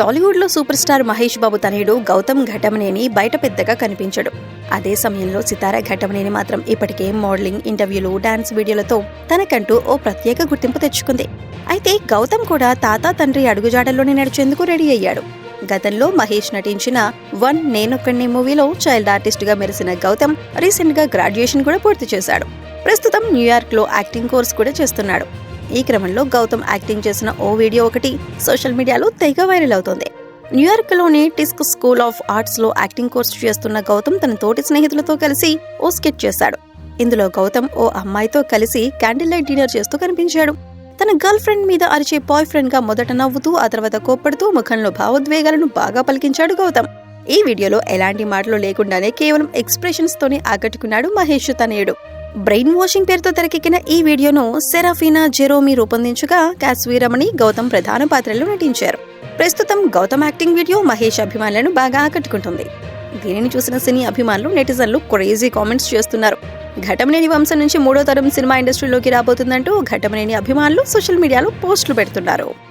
టాలీవుడ్లో super star Mahesh Babu తనయుడు గౌతమ్ ఘటమనేని బయట పెద్దగా కనిపించడు. అదే సమయంలో సితార ఘటమనేని మాత్రం ఇప్పటికే మోడలింగ్ ఇంటర్వ్యూలు డాన్స్ వీడియోలతో తనకంటూ ఓ ప్రత్యేక గుర్తింపు తెచ్చుకుంది. అయితే గౌతమ్ కూడా తాత తండ్రి అడుగుజాడల్లోనే నడిచేందుకు రెడీ అయ్యాడు. గతంలో మహేష్ నటించిన వన్ నేనొక్కడిని మూవీలో చైల్డ్ ఆర్టిస్ట్గా మెరిసిన గౌతమ్ రీసెంట్గా గ్రాడ్యుయేషన్ కూడా పూర్తి చేశాడు. ప్రస్తుతం న్యూయార్క్లో యాక్టింగ్ కోర్స్ కూడా చేస్తున్నాడు. ఈ క్రమంలో గౌతమ్ యాక్టింగ్ చేసిన ఓ వీడియో ఒకటి సోషల్ మీడియాలో తెగ వైరల్ అవుతోంది. న్యూయార్క్లోని టిస్క్ స్కూల్ ఆఫ్ ఆర్ట్స్లో యాక్టింగ్ కోర్స్ చేస్తున్న గౌతమ్ తన తోటి స్నేహితులతో కలిసి ఓ స్కెచ్ చేశాడు. ఇందులో గౌతమ్ ఓ అమ్మాయితో కలిసి క్యాండిల్ లైట్ డిన్నర్ చేస్తూ కనిపించాడు. తన గర్ల్ ఫ్రెండ్ మీద అరిచే బాయ్ ఫ్రెండ్గా మొదట నవ్వుతూ ఆ తర్వాత కోప్పడుతూ ముఖంలో భావోద్వేగాలను బాగా పలికించాడు గౌతమ్. ఈ వీడియోలో ఎలాంటి మాటలు లేకుండానే కేవలం ఎక్స్ప్రెషన్స్ తోనే ఆకట్టుకున్నాడు మహేష్ తనయుడు. బ్రెయిన్ వాషింగ్ పేరుతో తెరకెక్కిన ఈ వీడియోను సెరాఫీనా జెరోమీ రూపొందించగా కాశ్వీరమణి గౌతమ్ ప్రధాన పాత్రలో నటించారు. ప్రస్తుతం గౌతమ్ యాక్టింగ్ వీడియో మహేష్ అభిమానులను బాగా ఆకట్టుకుంటుంది. దీనిని చూసిన సినీ అభిమానులు నెటిజన్లు క్రేజీ కామెంట్స్ చేస్తున్నారు. ఘటమనేని వంశం నుంచి మూడో తరం సినిమా ఇండస్ట్రీలోకి రాబోతుందంటూ ఘటమనేని అభిమానులు సోషల్ మీడియాలో పోస్టులు పెడుతున్నారు.